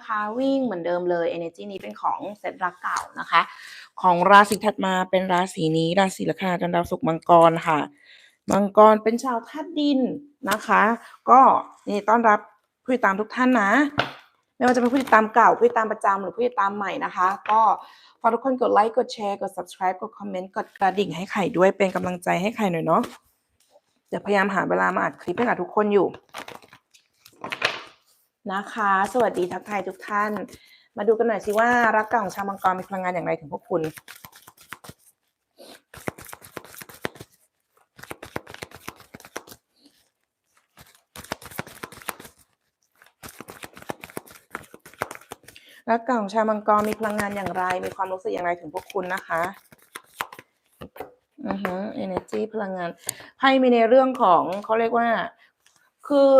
นะคะ วิ่งเหมือนเดิมเลย energy นี้เป็นของเซตรักเก่านะคะ ของราศีถัดมาเป็นราศีนี้ราศีลัคนาจันดาวศุกร์มังกรค่ะ มังกรเป็นชาวธาตุดินนะคะ ก็นี่ต้อนรับผู้ติดตามทุกท่านนะ ไม่ว่าจะเป็นผู้ติดตามเก่าผู้ติดตามประจำหรือผู้ติดตามใหม่นะคะ ก็ฝากทุกคนกดไลค์กดแชร์กด subscribe กดคอมเมนต์กดกระดิ่งให้ไข่ด้วยเป็นกำลังใจให้ไข่หน่อยเนาะเดี๋ยวพยายามหาเวลามาอัดคลิปให้กับทุกคนอยู่ นะคะ สวัสดีทักทายทุกท่าน มาดูกันหน่อยสิว่ารักเก่าของชาวมังกรมีพลังงานอย่างไรถึงพวกคุณรักเก่าของชาวมังกรมีพลังงานอย่างไร มีความรู้สึกอย่างไรถึงพวกคุณนะคะอือฮึ energy พลังงานไพ่มีในเรื่องของเขาเรียกว่า คือ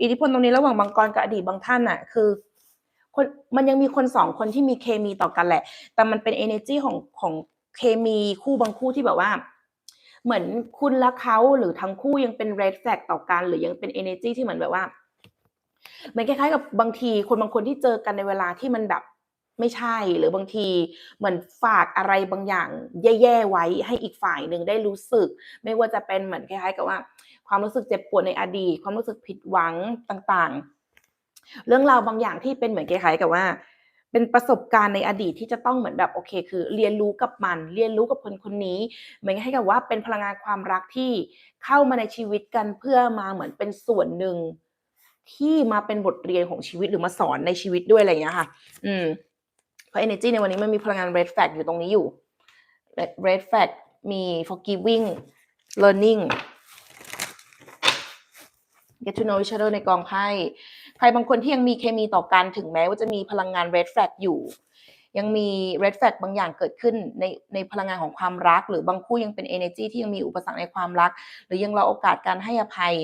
อิทธิพลตรงนี้ระหว่างมังกรกับอดีตบางท่านน่ะคือคนมันยังมีคนสองคนที่มีเคมีต่อกันแหละ แต่มันเป็น energy ของของเคมีคู่บางคู่ที่แบบว่า เหมือนคุณและเขาหรือทั้งคู่ยังเป็น red flag ต่อกัน หรือยังเป็น energy ที่เหมือนแบบว่ามันคล้ายๆกับบางทีคนบางคนที่เจอกันในเวลาที่มันแบบไม่ใช่หรือบางทีเหมือนฝากอะไรบางอย่าง แย่ๆไว้ให้อีกฝ่ายหนึ่งได้รู้สึก ไม่ว่าจะเป็นเหมือนคล้ายๆกับว่า ความรู้สึกเจ็บปวดในอดีต ความรู้สึกผิดหวังต่างๆ เรื่องราวบางอย่างที่เป็นเหมือนคล้ายๆกับว่า เป็นประสบการณ์ในอดีตที่จะต้องเหมือนแบบโอเค คือ เรียนรู้กับมัน เรียนรู้กับคนคนนี้ เหมือนให้กับว่าเป็นพลังงานความรักที่เข้ามาในชีวิตกันเพื่อมาเหมือนเป็นส่วนหนึ่งที่มาเป็นบทเรียนของชีวิตหรือมาสอนในชีวิตด้วยอะไรอย่างเงี้ยค่ะ อืม เพราะ energy ในวันนี้มันมีพลังงาน red flag อยู่ตรงนี้อยู่ Red- red flag มี forgiving learning get to know each other ในกองไพ่ใครบางคนที่ยังมีเคมีต่อกันถึงแม้ว่าจะมีพลังงาน red flag อยู่ ยังมี red flag บางอย่างเกิดขึ้นในในพลังงานของความรัก หรือบางคู่ยังเป็น energy ที่ยังมีอุปสรรคในความรัก หรือยังรอโอกาสการให้อภัย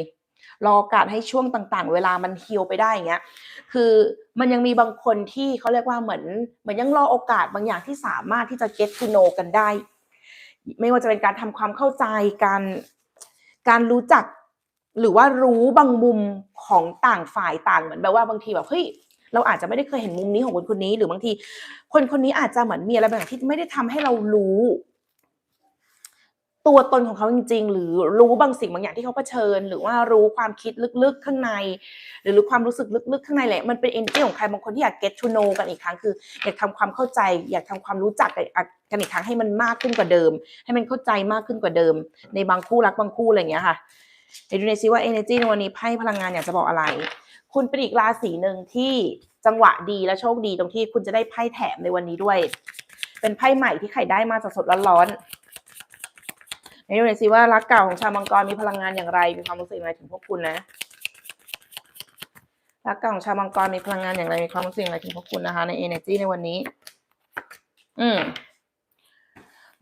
รอโอกาสให้ช่วงต่างๆ เวลามันฮีลไปได้อย่างเงี้ยคือมันยังมีบางคนที่เขาเรียกว่าเหมือนเหมือนยังรอโอกาสบางอย่างที่สามารถที่จะ get to know กันได้ ไม่ว่าจะเป็นการทำความเข้าใจการการรู้จัก หรือว่ารู้บางมุมของต่างฝ่ายต่างเหมือนแบบว่าบางทีแบบเฮ้ยเราอาจจะไม่ได้เคยเห็นมุมนี้ของคนคนนี้ หรือบางที คนคนนี้อาจจะเหมือนมีอะไรบางอย่างที่ไม่ได้ทำให้เรารู้ ตัวตนของเขาจริง ๆ หรือรู้บางสิ่งบางอย่างที่เขาเผชิญ หรือว่ารู้ความคิดลึกๆข้างใน หรือรู้ความรู้สึกลึกๆข้างในแหละมันเป็น energy ของใครบางคนที่อยาก get to know กันอีกครั้งคืออยากทำความเข้าใจ อยากทำความรู้จักกันอีกครั้งให้มันมากขึ้นกว่าเดิม ให้มันเข้าใจมากขึ้นกว่าเดิม ในบางคู่รักบางคู่อะไรอย่างเงี้ยค่ะ เดี๋ยวดูในซิว่า energy ในวันนี้ไพ่พลังงานอยากจะบอกอะไร คุณเป็นอีกราศีหนึ่งที่จังหวะดีและโชคดีตรงที่คุณจะได้ไพ่แถมในวันนี้ด้วย เป็นไพ่ใหม่ที่ไข่ได้มาสดๆร้อนๆในดูในซิว่ารักเก่าของชาวมังกรมีพลังงานอย่างไร มีความรู้สึกอย่างไรถึงพวกคุณนะรักเก่าของชาวมังกรมีพลังงานอย่างไรมีความรู้สึกอย่างไรถึงพวกคุณนะคะ ใน energy ในวันนี้ อืม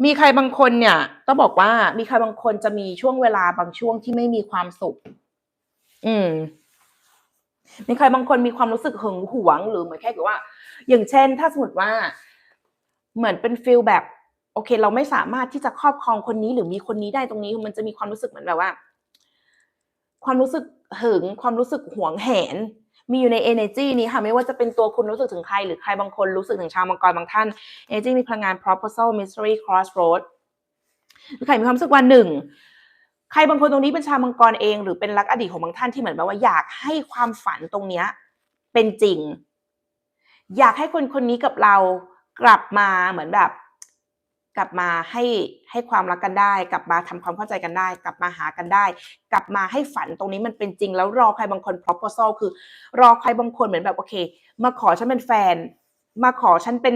มีใครบางคนเนี่ยต้องบอกว่ามีใครบางคนจะมีช่วงเวลาบางช่วงที่ไม่มีความสุข อืม มีใครบางคนมีความรู้สึกหึงหวง หรือเหมือนแค่กับว่า อย่างเช่น ถ้าสมมติว่า เหมือนเป็นฟิลแบบ โอเค เราไม่สามารถที่จะครอบครองคนนี้ หรือมีคนนี้ได้ตรงนี้ มันจะมีความรู้สึกเหมือนแบบว่า ความรู้สึกหึง ความรู้สึกหวงแหน มีอยู่ใน energy นี้ค่ะไม่ว่าจะเป็นตัวคุณรู้สึกถึงใคร หรือใครบางคนรู้สึกถึงชาวมังกรบางท่าน energy มีพลังงาน proposal mystery crossroad หรือใครมีความรู้สึกว่าหนึ่งใครบางคนตรงนี้เป็นชาวมังกรเอง หรือเป็นรักอดีตของบางท่านที่เหมือนแบบว่าอยากให้ความฝันตรงเนี้ยเป็นจริง อยากให้คนคนนี้กับเรากลับมาเหมือนแบบ กลับมาให้ให้ความรักกันได้ กลับมาทำความเข้าใจกันได้ กลับมาหากันได้ กลับมาให้ฝันตรงนี้มันเป็นจริง แล้วรอใครบางคน proposal คือ รอใครบางคนเหมือนแบบโอเค มาขอฉันเป็นแฟน มาขอฉันเป็น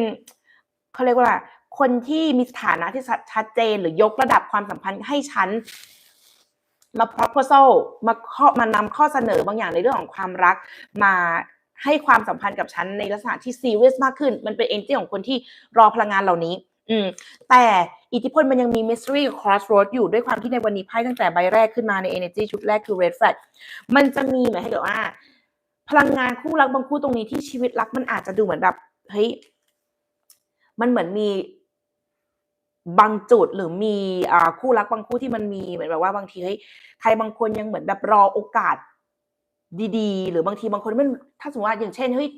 เขาเรียกว่าคนที่มีสถานะที่ชัดเจนหรือยกระดับความสัมพันธ์ให้ฉันมา proposal มาข้อมานำข้อเสนอบางอย่างในเรื่องของความรักมาให้ความสัมพันธ์กับฉันในลักษณะที่ serious มากขึ้น มันเป็น energy ของคนที่รอพลังงานเหล่านี้ อืมแต่อิทธิพลมันยังมี mystery crossroad อยู่ด้วยความที่ในวันนี้ไพ่ตั้งแต่ใบแรกขึ้นมาใน energy ชุดแรกคือ red flag มันจะมีหมายให้เกิดว่า พลังงานคู่รักบางคู่ตรงนี้ที่ชีวิตรักมันอาจจะดูเหมือนแบบเฮ้ยมันเหมือนมีบางจุดหรือมีอ่าคู่รักบางคู่ที่มันมีเหมือนแบบว่าบางทีเฮ้ยใครบางคนยังเหมือนแบบรอโอกาส ดีๆ หรือบางทีบางคนมันถ้าสมมติว่าอย่างเช่นเฮ้ย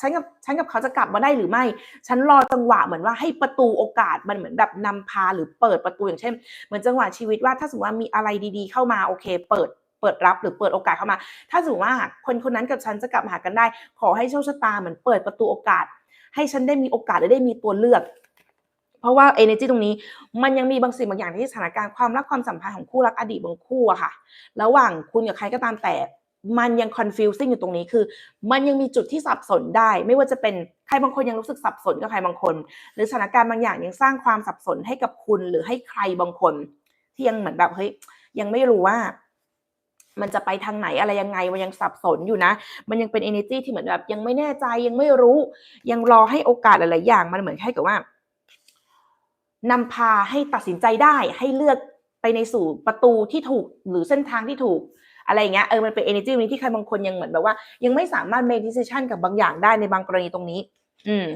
ฉันกับฉันกับเขาจะกลับมาได้หรือไม่ ฉันรอจังหวะเหมือนว่าให้ประตูโอกาสมันเหมือนแบบนำพาหรือเปิดประตูอย่างเช่น เหมือนจังหวะชีวิตว่าถ้าสมมติว่ามีอะไรดีๆ เข้ามาโอเค เปิดเปิดรับหรือเปิดโอกาสเข้ามา ถ้าสมมติว่าคนคนนั้นกับฉันจะกลับมาหากันได้ ขอให้โชคชะตาเหมือนเปิดประตูโอกาส ให้ฉันได้มีโอกาสและได้มีตัวเลือกเพราะว่า energy ตรงนี้มันยังมีบางสิ่งบางอย่างที่สถานการณ์ความรักความสัมพันธ์ของคู่รักอดีตบางคู่อะค่ะ ระหว่างคุณกับใครก็ตามแต่ มันยัง confusing อยู่ตรงนี้คือ มันยังมีจุดที่สับสนได้ ไม่ว่าจะเป็นใครบางคนยังรู้สึกสับสนกับใครบางคน หรือสถานการณ์บางอย่างยังสร้างความสับสนให้กับคุณหรือให้ใครบางคน ที่ยังเหมือนแบบเฮ้ยยังไม่รู้ว่า มันจะไปทางไหนอะไรยังไงมันยังสับสนอยู่นะ มันยังเป็น energy ที่เหมือนแบบยังไม่แน่ใจยังไม่รู้ ยังรอให้โอกาสหลาย ๆ อย่างมันเหมือนแค่กับว่านำพาให้ตัดสินใจได้ให้เลือกไปในสู่ประตูที่ถูกหรือเส้นทางที่ถูก อะไรอย่างเงี้ยเออมันเป็น energy นี้ที่ใครบางคนยังเหมือนแบบว่า ยังไม่สามารถ make decision กับบางอย่างได้ในบางกรณีตรงนี้ อืม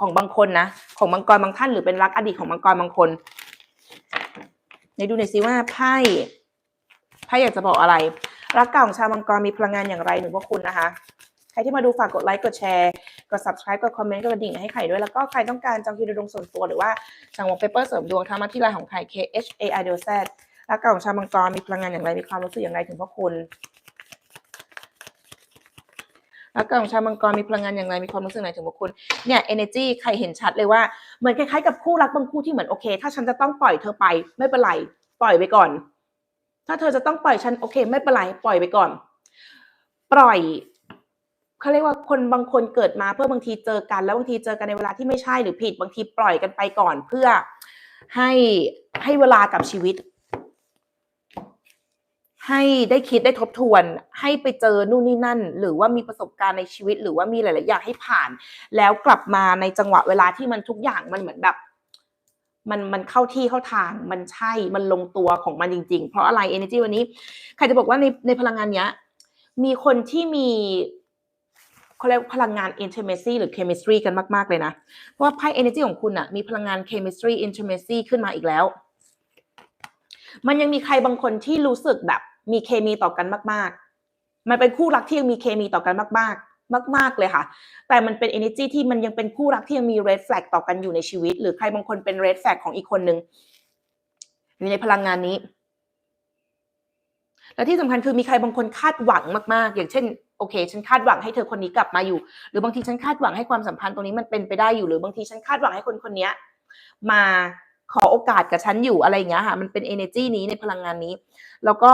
ของบางคนนะ ของบางกรบางท่านหรือเป็นรักอดีตของบางกรบางคนในดูหน่อยซิว่าไพ่ไพ่อยากจะบอกอะไร รักเก่าของชาวมังกรมีพลังงานอย่างไรหนึ่งพวกคุณนะคะใครที่มาดูฝากกดไลค์กดแชร์กด subscribe กดคอมเมนต์กดกระดิ่งให้ไข่ด้วย แล้วก็ใครต้องการจองคิวดูดวงส่วนตัวหรือว่าสั่งวอลเปเปอร์เสริมดวงทามาที่ไลน์ของไข่ K H A I D O Z รักเก่าของชาวมังกรมีพลังงานอย่างไรมีความรู้สึกอย่างไรถึงพวกคุณรักเก่าของชาวมังกรมีพลังงานอย่างไรมีความรู้สึกไหนถึงพวกคุณเนี่ย energy ใครเห็นชัดเลยว่าเหมือนคล้ายๆกับคู่รักบางคู่ที่เหมือนโอเค ถ้าฉันจะต้องปล่อยเธอไป ไม่เป็นไรปล่อยไปก่อน ถ้าเธอจะต้องปล่อยฉันโอเค ไม่เป็นไรปล่อยไปก่อน ปล่อยเขาเรียกว่าคนบางคนเกิดมาเพื่อบางทีเจอกัน แล้วบางทีเจอกันในเวลาที่ไม่ใช่หรือผิดบางทีปล่อยกันไปก่อน เพื่อให้ให้เวลากับชีวิต ให้ได้คิดได้ทบทวน ให้ไปเจอนู่นนี่นั่น หรือว่ามีประสบการณ์ในชีวิต หรือว่ามีหลาย ๆ อย่างให้ผ่าน แล้วกลับมาในจังหวะเวลาที่มันทุกอย่างมันเหมือนแบบ มันมันเข้าที่เข้าทางมันใช่มันลงตัวของมันจริง ๆ เพราะอะไร energy วันนี้ใครจะบอกว่าในในพลังงานเนี้ย มีคนที่มีเขาเรียกพลังงาน intimacy หรือ chemistry กันมาก ๆ เลยนะ เพราะว่าไพ่ energy ของคุณอะมีพลังงาน chemistry intimacy ขึ้นมาอีกแล้ว มันยังมีใครบางคนที่รู้สึกแบบ มีเคมีต่อกันมาก ๆ มันเป็นคู่รักที่ยังมีเคมีต่อกันมาก ๆ มาก ๆ เลยค่ะ แต่มันเป็น energy ที่มันยังเป็นคู่รักที่ยังมี red flag ต่อกันอยู่ในชีวิต หรือใครบางคนเป็น red flag ของอีกคนนึงอยู่ในพลังงานนี้ และที่สำคัญคือมีใครบางคนคาดหวังมาก ๆ อย่างเช่นโอเค ฉันคาดหวังให้เธอคนนี้กลับมาอยู่ หรือบางทีฉันคาดหวังให้ความสัมพันธ์ตรงนี้มันเป็นไปได้อยู่ หรือบางทีฉันคาดหวังให้คนคนนี้มาขอโอกาสกับฉันอยู่อะไรอย่างเงี้ยค่ะ มันเป็น energy นี้ในพลังงานนี้ แล้วก็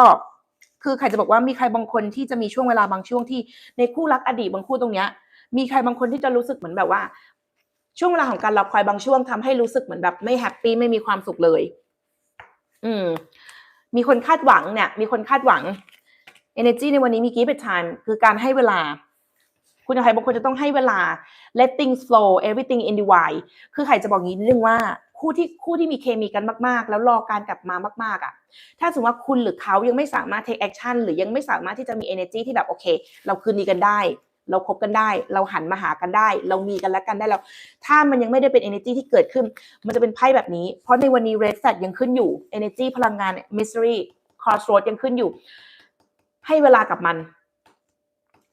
คือใครจะบอกว่ามีใครบางคนที่จะมีช่วงเวลาบางช่วงที่ในคู่รักอดีตบางคู่ตรงเนี้ย มีใครบางคนที่จะรู้สึกเหมือนแบบว่า ช่วงเวลาของการรอคอยบางช่วงทำให้รู้สึกเหมือนแบบไม่แฮปปี้ไม่มีความสุขเลย อืม มีคนคาดหวังเนี่ย มีคนคาดหวัง energy ในวันนี้มี give it time คือการให้เวลา คุณใครบางคนจะต้องให้เวลา let things flow everything in the way คือใครจะบอกงี้นิดนึงว่าคู่ที่คู่ที่มีเคมีกันมากๆ แล้วรอการกลับมามาก ๆอะ ถ้าสมมติว่าคุณหรือเขายังไม่สามารถ take action หรือยังไม่สามารถที่จะมี energy ที่แบบโอเค เราคืนดีกันได้ เราคบกันได้ เราหันมาหากันได้ เรามีกันและกันได้แล้ว ถ้ามันยังไม่ได้เป็น energy ที่เกิดขึ้น มันจะเป็นไพ่แบบนี้ เพราะในวันนี้ red flag ยังขึ้นอยู่ energy พลังงาน mystery crossroad ยังขึ้นอยู่ ให้เวลากับมัน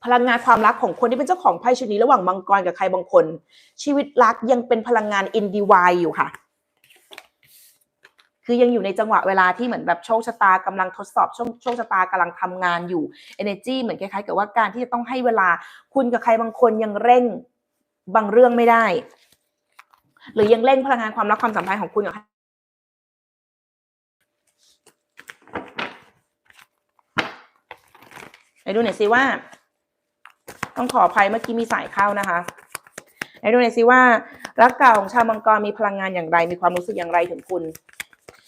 พลังงานความรักของคนที่เป็นเจ้าของไพ่ชุดนี้ระหว่างมังกรกับใครบางคน ชีวิตรักยังเป็นพลังงาน in divine อยู่ค่ะ คือยังอยู่ในจังหวะเวลาที่เหมือนแบบโชคชะตากำลังทดสอบโชคโชคชะตากำลังทำงานอยู่ energy เหมือนคล้ายๆกับว่าการที่จะต้องให้เวลาคุณกับใครบางคนยังเร่งบางเรื่องไม่ได้ หรือยังเร่งพลังงานความรักความสัมพันธ์ของคุณกับใครไหนดูหน่อยสิว่า ต้องขออภัยเมื่อกี้มีสายเข้านะคะไหนดูหน่อยสิว่ารักเก่าของชาวมังกรมีพลังงานอย่างไร มีความรู้สึกอย่างไรถึงคุณ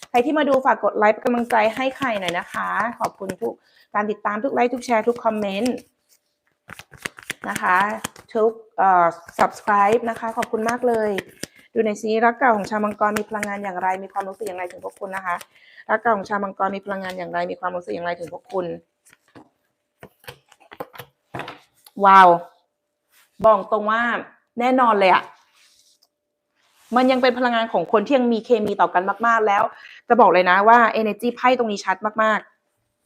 ใครที่มาดูฝากกดไลค์เป็นกำลังใจให้ใครหน่อยนะคะ ขอบคุณทุกการติดตามทุกไลค์ทุกแชร์ทุกคอมเมนต์นะคะทุกเอ่อ subscribe นะคะ ขอบคุณมากเลย ดูในอยซีรักเก่าของชาวมังกรมีพลังงานอย่างไร มีความรู้สึกอย่างไรถึงพวกคุณนะคะรักเก่าของชาวมังกรมีพลังงานอย่างไร มีความรู้สึกอย่างไรถึงพวกคุณ ว้าวบอกตรงว่าแน่นอนเลยอะมันยังเป็นพลังงานของคนที่ยังมีเคมีต่อกันมาก ๆ แล้ว จะบอกเลยนะว่า energy ไพ่ตรงนี้ชัดมาก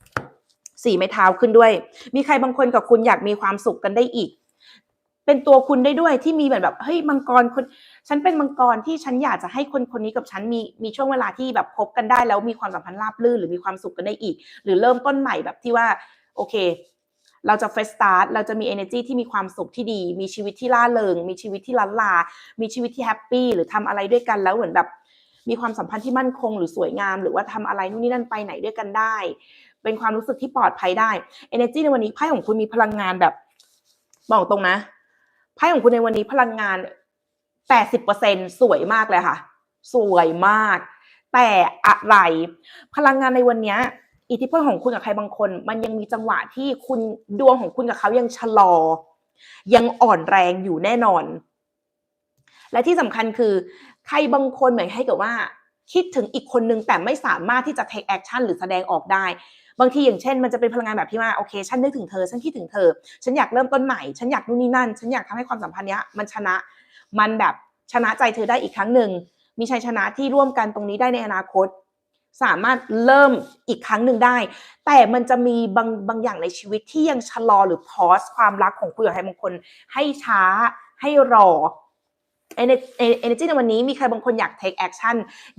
ๆ สีไม้เท้าขึ้นด้วย มีใครบางคนกับคุณอยากมีความสุขกันได้อีก เป็นตัวคุณได้ด้วยที่มีแบบแบบเฮ้ยมังกรคนฉันเป็นมังกรที่ฉันอยากจะให้คนคนนี้กับฉันมีมีช่วงเวลาที่แบบคบกันได้แล้วมีความสัมพันธ์ราบรื่นหรือมีความสุขกันได้อีก หรือเริ่มต้นใหม่แบบที่ว่า โอเค เราจะเฟสตาร์ทเราจะมี energy ที่มีความสุขที่ดี มีชีวิตที่ล่าเริง มีชีวิตที่ล้านลา มีชีวิตที่แฮปปี้หรือทำอะไรด้วยกันแล้วเหมือนแบบ มีความสัมพันธ์ที่มั่นคง หรือสวยงาม หรือว่าทำอะไรนู่นนี่นั่นไปไหนด้วยกันได้ เป็นความรู้สึกที่ปลอดภัยได้ energy ในวันนี้ไพ่ของคุณมีพลังงานแบบบอกตรงนะไพ่ของคุณในวันนี้พลังงาน80%สวยมากเลยค่ะ สวยมาก แต่อะไรพลังงานในวันเนี้ย อิทธิพลของคุณกับใครบางคน มันยังมีจังหวะที่คุณดวงของคุณกับเขายังชะลอ ยังอ่อนแรงอยู่แน่นอน และที่สำคัญคือ ใครบางคนเหมือนให้กับว่า คิดถึงอีกคนนึงแต่ไม่สามารถที่จะ take action หรือแสดงออกได้ บางทีอย่างเช่น มันจะเป็นพลังงานแบบที่ว่าโอเคฉันนึกถึงเธอฉันคิดถึงเธอ ฉันอยากเริ่มต้นใหม่ ฉันอยากนู่นนี่นั่น ฉันอยากทำให้ความสัมพันธ์เนี้ยมันชนะมันแบบชนะใจเธอได้อีกครั้งหนึ่งมีชัยชนะที่ร่วมกันตรงนี้ได้ในอนาคต สามารถเริ่มอีกครั้งหนึ่งได้ แต่มันจะมีบางบางอย่างในชีวิตที่ยังชะลอหรือพอสความรักของคุณกับใครบางคน ให้ช้าให้รอ energy ในวันนี้มีใครบางคนอยาก take action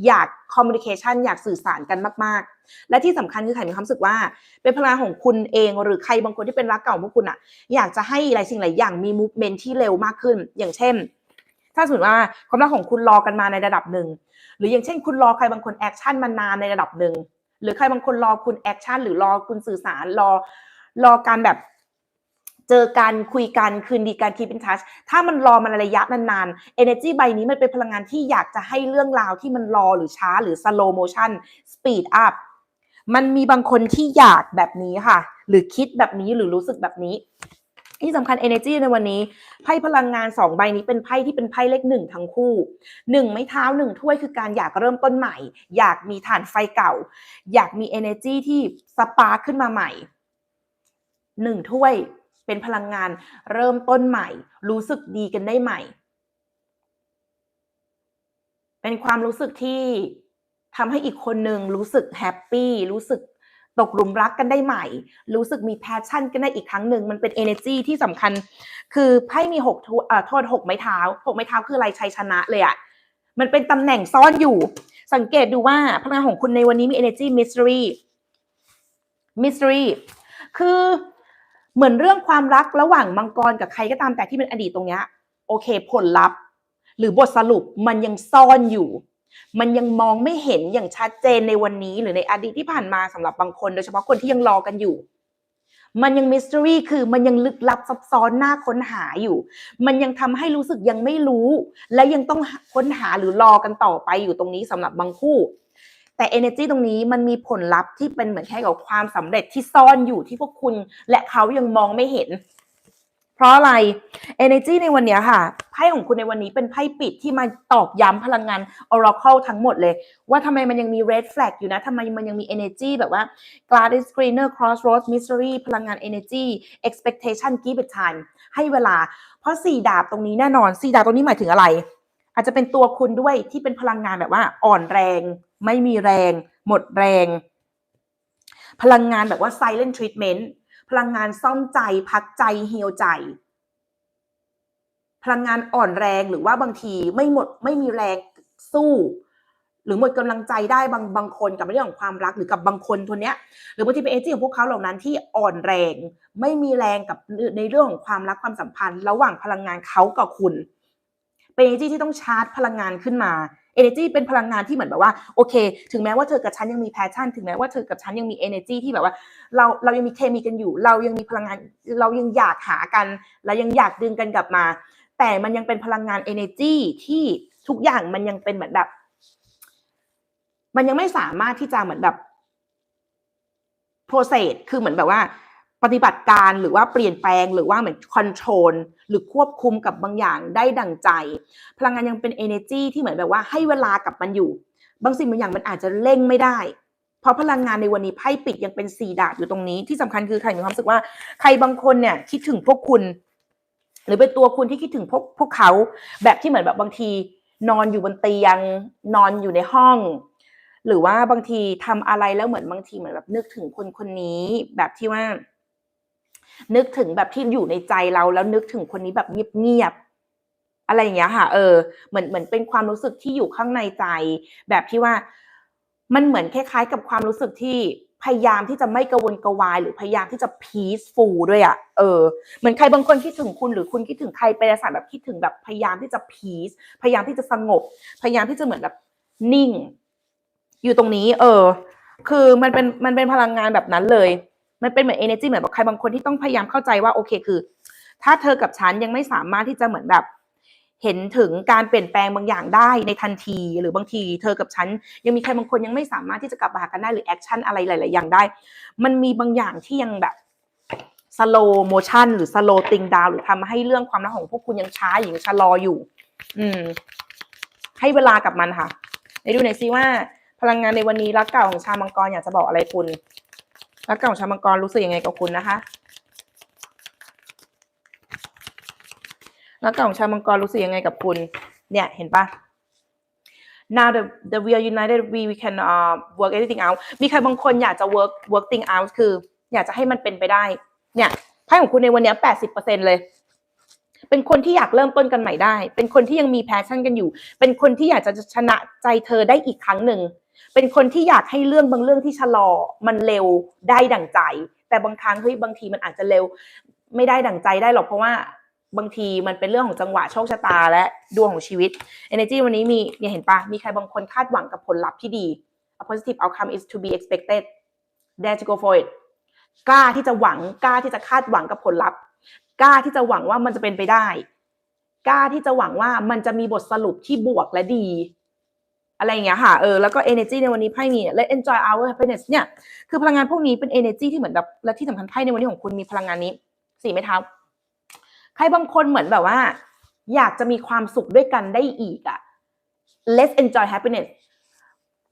อยาก communication อยากสื่อสารกันมาก ๆ และที่สำคัญคือใครมีความรู้สึกว่า เป็นพลังของคุณเอง หรือใครบางคนที่เป็นรักเก่าของพวกคุณอะอยากจะให้หลายสิ่งหลายอย่างมี movement ที่เร็วมากขึ้น อย่างเช่น ถ้าสมมติว่าความรักของคุณรอกันมาในระดับหนึ่งหรืออย่างเช่น คุณรอใครบางคนแอคชั่นมานานในระดับหนึ่งหรือใครบางคนรอคุณแอคชั่นหรือรอคุณสื่อสารรอรอการแบบเจอกันคุยกันคืนดีกัน keep in touch ถ้ามันรอมันระยะนานๆ energy ใบนี้มันเป็นพลังงานที่อยากจะให้เรื่องราวที่มันรอหรือช้าหรือ slow motion speed up มันมีบางคนที่อยากแบบนี้ค่ะ หรือคิดแบบนี้หรือรู้สึกแบบนี้ ที่สำคัญ energy ในวันนี้ไพ่พลังงานสองใบนี้เป็นไพ่ที่เป็นไพ่เลขหนึ่งทั้งคู่หนึ่งไม้เท้าหนึ่งถ้วยคือการอยากเริ่มต้นใหม่ อยากมีฐานไฟเก่า อยากมี energy ที่สปาร์ขึ้นมาใหม่หนึ่งถ้วยเป็นพลังงานเริ่มต้นใหม่ รู้สึกดีกันได้ใหม่ เป็นความรู้สึกที่ทำให้อีกคนหนึ่งรู้สึกแฮปปี้รู้สึก ตกหลุมรักกันได้ใหม่ รู้สึกมีแพชชั่นกันได้อีกครั้งหนึ่ง มันเป็น energy ที่สำคัญ คือไพ่มีหกทวเอ่อโทษหกไม้เท้าหกไม้เท้าคืออะไรชัยชนะเลยอะมันเป็นตำแหน่งซ่อนอยู่ สังเกตดูว่าพลังงานของคุณในวันนี้มี energy mystery mystery คือเหมือนเรื่องความรักระหว่างมังกรกับใครก็ตามแต่ที่เป็นอดีตตรงเนี้ยโอเค ผลลัพธ์ หรือบทสรุปมันยังซ่อนอยู่ มันยังมองไม่เห็นอย่างชัดเจนในวันนี้หรือในอดีตที่ผ่านมาสำหรับบางคน โดยเฉพาะคนที่ยังรอกันอยู่ มันยังมิส t ต r y คือมันยังลึกลับซับซ้อนน่าค้นหาอยู่ มันยังทำให้รู้สึกยังไม่รู้ และยังต้องค้นหาหรือรอกันต่อไปอยู่ตรงนี้สำหรับบางคู่ แต่ energy ตรงนี้มันมีผลลัพธ์ที่เป็นเหมือนแค่กับความสำเร็จที่ซ่อนอยู่ที่พวกคุณ และเขายังมองไม่เห็น เพราะอะไร energy ในวันเนี้ยค่ะ ไพ่ของคุณในวันนี้เป็นไพ่ปิดที่มาตอกย้ำพลังงาน oracle ทั้งหมดเลย ว่าทำไมมันยังมี red flag อยู่นะทำไมมันยังมี energy แบบว่า glass screener crossroads mystery พลังงาน energy expectation give it time ให้เวลา เพราะสี่ดาบตรงนี้แน่นอนสี่ดาบตรงนี้หมายถึงอะไร อาจจะเป็นตัวคุณด้วยที่เป็นพลังงานแบบว่า อ่อนแรง ไม่มีแรง หมดแรง พลังงานแบบว่า silent treatment พลังงานซ่อมใจพักใจเฮียวใจ พลังงานอ่อนแรงหรือว่าบางทีไม่หมดไม่มีแรงสู้ หรือหมดกำลังใจได้บางบางคนกับเรื่องของความรักหรือกับบางคนคนเนี้ย หรือบางทีเป็นเอเจนต์ของพวกเขาเหล่านั้นที่อ่อนแรง ไม่มีแรงกับในเรื่องของความรักความสัมพันธ์ ระหว่างพลังงานเขากับคุณ เป็นเอเจนต์ที่ต้องชาร์จพลังงานขึ้นมา energy เป็นพลังงานที่เหมือนแบบว่าโอเค ถึงแม้ว่าเธอกับฉันยังมีแพชชั่นถึงแม้ว่าเธอกับฉันยังมี energy ที่แบบว่า เราเรายังมีเคมีกันอยู่ เรายังมีพลังงานเรายังอยากหากัน เรายังอยากดึงกันกลับมา แต่มันยังเป็นพลังงาน energy ที่ทุกอย่างมันยังเป็นเหมือนแบบ มันยังไม่สามารถที่จะเหมือนแบบ process คือเหมือนแบบว่า ปฏิบัติการหรือว่าเปลี่ยนแปลงหรือว่าเหมือน control หรือควบคุมกับบางอย่างได้ดังใจ พลังงานยังเป็น energy ที่เหมือนแบบว่าให้เวลากับมันอยู่ บางสิ่งบางอย่างมันอาจจะเร่งไม่ได้ เพราะพลังงานในวันนี้ไพ่ปิดยังเป็นสี่ดาบอยู่ตรงนี้ที่สำคัญคือใครมีความรู้สึกว่าใครบางคนเนี่ยคิดถึงพวกคุณ หรือเป็นตัวคุณที่คิดถึงพวกพวกเขา แบบที่เหมือนแบบบางที นอนอยู่บนเตียง นอนอยู่ในห้องหรือว่าบางทีทำอะไรแล้วเหมือนบางทีเหมือนแบบนึกถึงคนคนนี้แบบที่ว่า นึกถึงแบบที่อยู่ในใจเราแล้วนึกถึงคนนี้แบบเงียบๆอะไรอย่างเงี้ยค่ะ เออเหมือนเหมือนเป็นความรู้สึกที่อยู่ข้างในใจ แบบที่ว่ามันเหมือนคล้ายๆ กับความรู้สึกที่พยายามที่จะไม่กระวนกระวาย หรือพยายามที่จะ peaceful ด้วยอะ่ะ เออ เหมือนใครบางคนคิดถึงคุณหรือคุณคิดถึงใครเป็นลักษณะแบบคิดถึงแบบพยายามที่จะ peace พยายามที่จะสงบ พยายามที่จะเหมือนแบบนิ่ง อยู่ตรงนี้ เออ คือมันเป็นมันเป็นพลังงานแบบนั้นเลย มันเป็นเหมือน energy เหมือนแบบใครบางคนที่ต้องพยายามเข้าใจว่าโอเคคือ ถ้าเธอกับฉันยังไม่สามารถที่จะเหมือนแบบ เห็นถึงการเปลี่ยนแปลงบางอย่างได้ในทันที หรือบางทีเธอกับฉันยังมีใครบางคนยังไม่สามารถที่จะกลับมาหากันได้หรือแอคชั่นอะไรหลาย ๆ อย่างได้ มันมีบางอย่างที่ยังแบบ slow motion หรือ slow thing down หรือทำให้เรื่องความรักของพวกคุณยังช้าอยู่ยังชะลออยู่ อืม ให้เวลากับมันค่ะไปดูหน่อยซิว่า พลังงานในวันนี้รักเก่าของชาวมังกรอยากจะบอกอะไรคุณ รักเก่าของชาวมังกรรู้สึกยังไงกับคุณนะคะรักเก่าของชาวมังกรรู้สึกยังไงกับคุณ เนี่ยเห็นปะ now the the we are united we we can uh, work everything out มีใครบางคนอยากจะ work work thing out คือ อยากจะให้มันเป็นไปได้ เนี่ยไพ่ของคุณในวันนี้แปดสิบเปอร์เซ็นเลย เป็นคนที่อยากเริ่มต้นกันใหม่ได้ เป็นคนที่ยังมีแพชชั่นกันอยู่ เป็นคนที่อยากจะชนะใจเธอได้อีกครั้งหนึ่ง เป็นคนที่อยากให้เรื่องบางเรื่องที่ชะลอมันเร็วได้ดั่งใจ แต่บางครั้งเฮ้ยบางทีมันอาจจะเร็วไม่ได้ดั่งใจได้หรอกเพราะว่าบางทีมันเป็นเรื่องของจังหวะโชคชะตาและดวงของชีวิต energy วันนี้มีเนี่ยเห็นปะมีใครบางคนคาดหวังกับผลลัพธ์ที่ดี a positive outcome is to be expected dare to go for it กล้าที่จะหวังกล้าที่จะคาดหวังกับผลลัพธ์กล้าที่จะหวังว่ามันจะเป็นไปได้ กล้าที่จะหวังว่ามันจะมีบทสรุปที่บวกและดี อะไรอย่างเงี้ยค่ะเออแล้วก็ energy ในวันนี้ไพ่มี let enjoy our happiness เนี่ยคือพลังงานพวกนี้เป็น energy ที่เหมือนแบบและที่สำคัญไพ่ในวันนี้ของคุณมีพลังงานนี้สี่ไม้เท้าใครบางคนเหมือนแบบว่า อยากจะมีความสุขด้วยกันได้อีกอะ let's enjoy happiness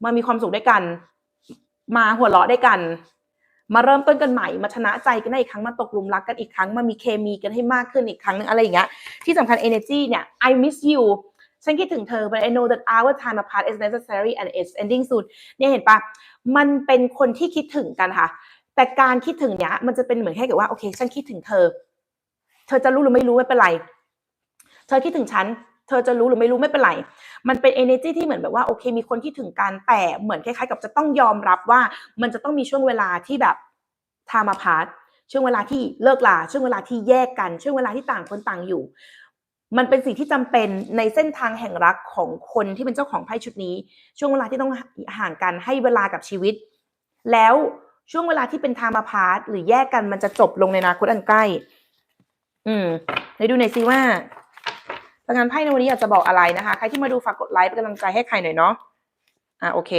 มามีความสุขด้วยกัน มาหัวเราะด้วยกัน มาเริ่มต้นกันใหม่ มาชนะใจกันได้อีกครั้ง มาตกหลุมรักกันอีกครั้ง มามีเคมีกันให้มากขึ้นอีกครั้งนึงอะไรอย่างเงี้ย ที่สำคัญ energy เนี่ย I miss you ฉันคิดถึงเธอ but I know that our time apart is necessary and it's ending soon เนี่ยเห็นปะมันเป็นคนที่คิดถึงกันค่ะ แต่การคิดถึงเนี้ยมันจะเป็นเหมือนแค่กับว่าโอเค ฉันคิดถึงเธอ เธอจะรู้หรือไม่รู้ไม่เป็นไร เธอคิดถึงฉัน เธอจะรู้หรือไม่รู้ไม่เป็นไร มันเป็น energy ที่เหมือนแบบว่าโอเค มีคนคิดถึงกันแต่เหมือนคล้ายๆ กับจะต้องยอมรับว่า มันจะต้องมีช่วงเวลาที่แบบ time apart ช่วงเวลาที่เลิกลาช่วงเวลาที่แยกกัน ช่วงเวลาที่ต่างคนต่างอยู่ มันเป็นสิ่งที่จำเป็นในเส้นทางแห่งรักของคนที่เป็นเจ้าของไพ่ชุดนี้ ช่วงเวลาที่ต้องห่างกันให้เวลากับชีวิต แล้วช่วงเวลาที่เป็น time apart หรือแยกกันมันจะจบลงในอนาคตอันใกล้ อืมไปดูหน่อยซิว่าพลังงานไพ่ในวันนี้อยากจะบอกอะไรนะคะ ใครที่มาดูฝากกดไลค์เป็นกำลังใจให้ใครหน่อยเนาะอะโอเค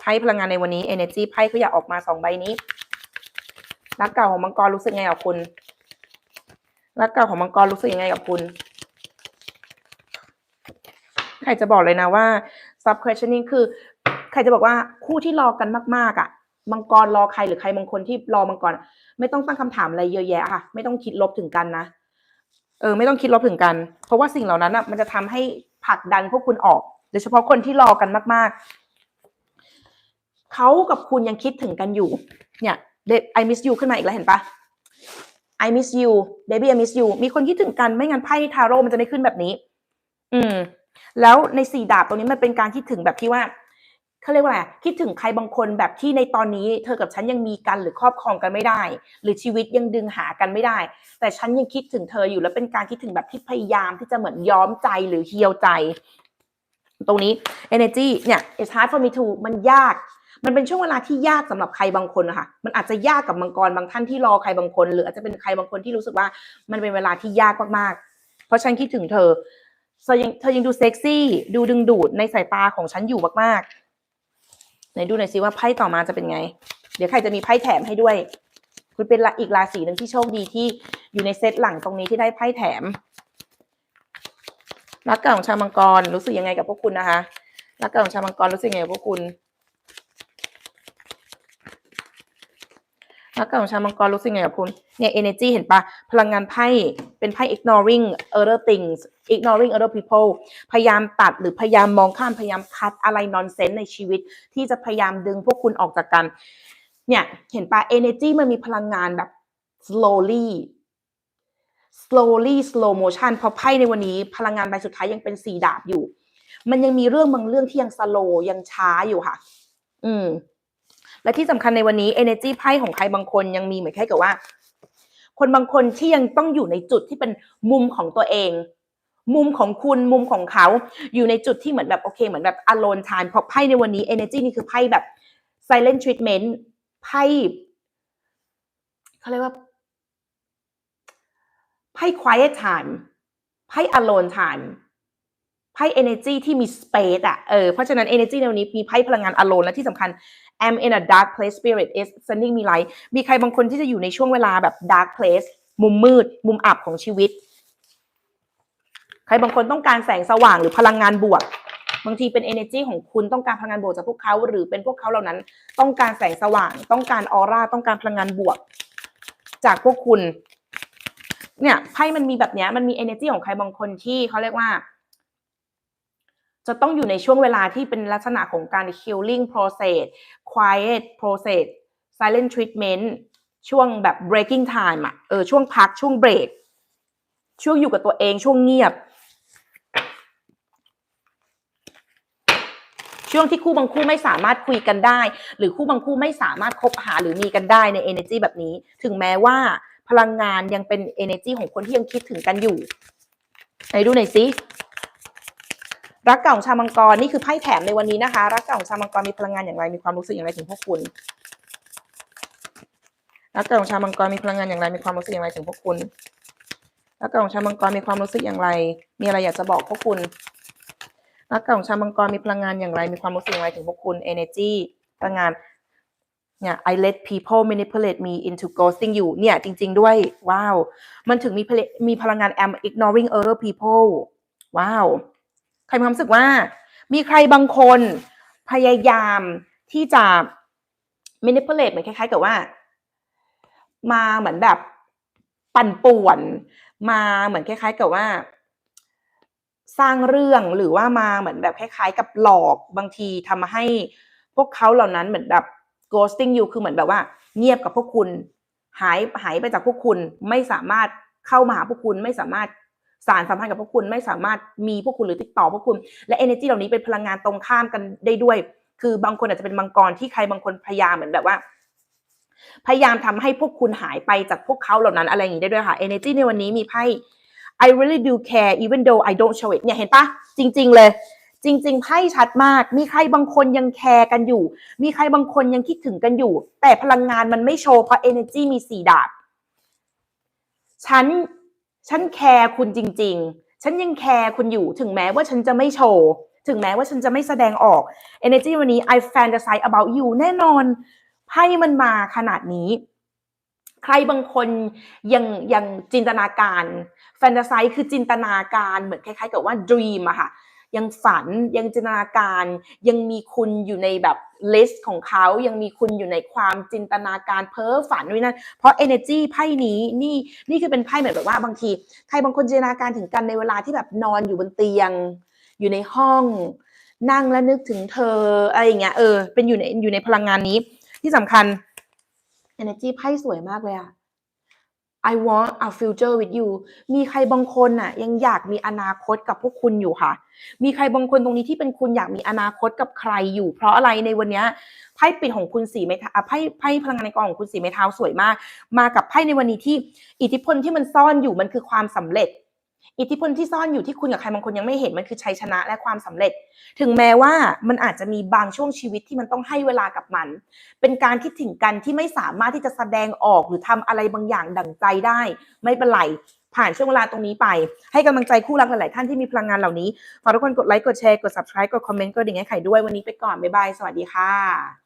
ไพ่พลังงานในวันนี้ energy ไพ่เขาอยากออกมาสองใบนี้รักเก่าของมังกรรู้สึกไงกับคุณรักเก่าของมังกรรู้สึกยังไงกับคุณ ใครจะบอกเลยนะว่า sub questioning คือ ใครจะบอกว่าคู่ที่รอกันมาก ๆอะมังกรรอใครหรือใครบางคนที่รอมังกร ไม่ต้องตั้งคำถามอะไรเยอะแยะค่ะ ไม่ต้องคิดลบถึงกันนะเออ ไม่ต้องคิดลบถึงกัน เพราะว่าสิ่งเหล่านั้นอะมันจะทำให้ผลักดันพวกคุณออกโดยเฉพาะคนที่รอกันมาก ๆเขากับคุณยังคิดถึงกันอยู่ เนี่ย I miss you ขึ้นมาอีกแล้วเห็นปะ I miss you baby I miss you มีคนคิดถึงกันไม่งั้นไพ่ทาโร่มันจะไม่ขึ้นแบบนี้ อืม แล้วในสี่ดาบตรงนี้มันเป็นการคิดถึงแบบที่ว่าเขาเรียกว่าอะไรคิดถึงใครบางคนแบบที่ในตอนนี้ เธอกับฉันยังมีกันหรือครอบครองกันไม่ได้ หรือชีวิตยังดึงหากันไม่ได้ แต่ฉันยังคิดถึงเธออยู่แล้วเป็นการคิดถึงแบบที่พยายามที่จะเหมือนย้อมใจหรือเฮียวใจ ตรงนี้ energy เนี่ย it's hard for me to มันยากมันเป็นช่วงเวลาที่ยากสำหรับใครบางคนนะคะมันอาจจะยากกับมังกรบางท่านที่รอใครบางคน หรืออาจจะเป็นใครบางคนที่รู้สึกว่ามันเป็นเวลาที่ยากมากๆ เพราะฉันคิดถึงเธอ เธอยังเธอยังดูเซ็กซี่ ดูดึงดูดในสายตาของฉันอยู่มากๆไหนดูหน่อยสิว่าไพ่ต่อมาจะเป็นไง เดี๋ยวใครจะมีไพ่แถมให้ด้วย คุณเป็นละอีกราศีหนึ่งที่โชคดีที่อยู่ในเซตหลังตรงนี้ที่ได้ไพ่แถมรักเก่าของชาวมังกรรู้สึกยังไงกับพวกคุณนะคะรักเก่าของชาวมังกรรู้สึกยังไงกับพวกคุณ แล้วกับของชาวมังกรรู้สึกไงกับคุณเนี่ย energy เห็นปะพลังงานไพ่เป็นไพ่ ignoring other things ignoring other people พยายามตัดหรือพยายามมองข้ามพยายามคัดอะไร nonsense ในชีวิต ที่จะพยายามดึงพวกคุณออกจากกัน เนี่ย เห็นปะ energy มันมีพลังงานแบบ slowly slowly slow motion เพราะไพ่ในวันนี้พลังงานใบสุดท้ายยังเป็นสีดาบอยู่ มันยังมีเรื่องบางเรื่องที่ยัง slow ยังช้าอยู่ค่ะ อืม และที่สำคัญในวันนี้ energy ไพ่ของใครบางคนยังมีเหมือนแค่กับว่า คนบางคนที่ยังต้องอยู่ในจุดที่เป็นมุมของตัวเอง มุมของคุณมุมของเขาอยู่ในจุดที่เหมือนแบบโอเคเหมือนแบบ alone time เพราะไพ่ในวันนี้ energy นี่คือไพ่แบบ silent treatment ไพ่เขาเรียกว่าไพ่ quiet time ไพ่ alone time ไพ่ energy ที่มี space อะเออเพราะฉะนั้น energy ในวันนี้มีไพ่พลังงาน alone และที่สำคัญ am in a dark place spirit is sending me light มีใครบางคนที่จะอยู่ในช่วงเวลาแบบ dark place มุมมืด มุมอับของชีวิต ใครบางคนต้องการแสงสว่างหรือพลังงานบวก บางทีเป็น energy ของคุณต้องการพลังงานบวกจากพวกเขา หรือเป็นพวกเขาเหล่านั้น ต้องการแสงสว่าง ต้องการออร่าต้องการพลังงานบวก จากพวกคุณ เนี่ยไพ่มันมีแบบนี้มันมี energy ของใครบางคนที่เขาเรียกว่า จะต้องอยู่ในช่วงเวลาที่เป็นลักษณะของการ healing process quiet process silent treatment ช่วงแบบ breaking time อะเออช่วงพักช่วงเบรกช่วงอยู่กับตัวเองช่วงเงียบ ช่วงที่คู่บางคู่ไม่สามารถคุยกันได้ หรือคู่บางคู่ไม่สามารถคบหาหรือมีกันได้ใน energy แบบนี้ ถึงแม้ว่าพลังงานยังเป็น energy ของคนที่ยังคิดถึงกันอยู่ไหนดูหน่อยสิ รักเก่าของชาวมังกรนี่คือไพ่แถมในวันนี้นะคะ รักเก่าของชาวมังกรมีพลังงานอย่างไรมีความรู้สึกอย่างไรถึงพวกคุณรักเก่าของชาวมังกรมีพลังงานอย่างไรมีความรู้สึกอย่างไรถึงพวกคุณรักเก่าของชาวมังกรมีความรู้สึกอย่างไร มีอะไรอยากจะบอกพวกคุณรักเก่าของชาวมังกรมีพลังงานอย่างไร มีความรู้สึกอย่างไรถึงพวกคุณ energy พลังงานเนี่ย I let people manipulate me into ghosting you เนี่ย จริง ๆ ด้วยว้าว มันถึงมีพลมีพลังงาน am ignoring other people ว้าว ใครมีความรู้สึกว่า มีใครบางคนพยายามที่จะ manipulate เหมือนคล้าย ๆ กับว่า มาเหมือนแบบปั่นป่วน มาเหมือนคล้าย ๆ กับว่า สร้างเรื่องหรือว่ามาเหมือนแบบคล้าย ๆ กับหลอกบางทีทำให้พวกเขาเหล่านั้นเหมือนแบบ ghosting you คือเหมือนแบบว่า เงียบกับพวกคุณ หายหายไปจากพวกคุณไม่สามารถเข้ามาหาพวกคุณไม่สามารถ สารสัมพันธ์กับพวกคุณไม่สามารถมีพวกคุณหรือติดต่อพวกคุณ และ energy เหล่านี้เป็นพลังงานตรงข้ามกันได้ด้วย คือบางคนอาจจะเป็นมังกรที่ใครบางคนพยายามเหมือนแบบว่า พยายามทำให้พวกคุณหายไปจากพวกเขาเหล่านั้นอะไรอย่างนี้ได้ด้วยค่ะ energy ในวันนี้มีไพ่ I really do care even though I don't show it เนี่ยเห็นปะจริง ๆ เลย จริง ๆไพ่ชัดมาก มีใครบางคนยังแคร์กันอยู่ มีใครบางคนยังคิดถึงกันอยู่ แต่พลังงานมันไม่โชว์เพราะ energy มีสีดาบฉัน ฉันแคร์คุณจริง ๆ ฉันยังแคร์คุณอยู่ถึงแม้ว่าฉันจะไม่โชว์ ถึงแม้ว่าฉันจะไม่แสดงออก energy วันนี้ I fantasize about you แน่นอนไพ่มันมาขนาดนี้ ใครบางคนยังยังจินตนาการแฟนตาไซคือจินตนาการเหมือนคล้ายๆ กับว่า dream อะค่ะ ยังฝันยังจินตนาการ ยังมีคุณอยู่ในแบบ list ของเขายังมีคุณอยู่ในความจินตนาการเพ้อฝันด้วยนั่นเพราะ energy ไพ่นี้นี่นี่คือเป็นไพ่เหมือนแบบว่าบางทีใครบางคนจินตนาการถึงกันในเวลาที่แบบนอนอยู่บนเตียง อยู่ในห้อง นั่งแล้วนึกถึงเธออะไรอย่างเงี้ยเออเป็นอยู่ในอยู่ในพลังงานนี้ ที่สำคัญ energy ไพ่สวยมากเลยอะ I want a future with you มีใครบางคนน่ะยังอยากมีอนาคตกับพวกคุณอยู่ค่ะ มีใครบางคนตรงนี้ที่เป็นคุณอยากมีอนาคตกับใครอยู่ เพราะอะไรในวันเนี้ยไพ่ปิดของคุณสีเมท้าไพ่ไพ่พลังงานในกองของคุณสีเมท้าสวยมาก มากับไพ่ในวันนี้ที่อิทธิพลที่มันซ่อนอยู่มันคือความสำเร็จ อิทธิพลที่ซ่อนอยู่ที่คุณกับใครบางคนยังไม่เห็นมันคือชัยชนะและความสำเร็จ ถึงแม้ว่ามันอาจจะมีบางช่วงชีวิตที่มันต้องให้เวลากับมัน เป็นการคิดถึงกันที่ไม่สามารถที่จะแสดงออกหรือทำอะไรบางอย่างดั่งใจได้ ไม่เป็นไรผ่านช่วงเวลาตรงนี้ไป ให้กำลังใจคู่รักหลาย ๆ ท่านที่มีพลังงานเหล่านี้ฝากทุกคนกดไลค์กดแชร์กด subscribe กดคอมเมนต์กดดิ่งให้ไข่ด้วยวันนี้ไปก่อนบ๊ายบายสวัสดีค่ะ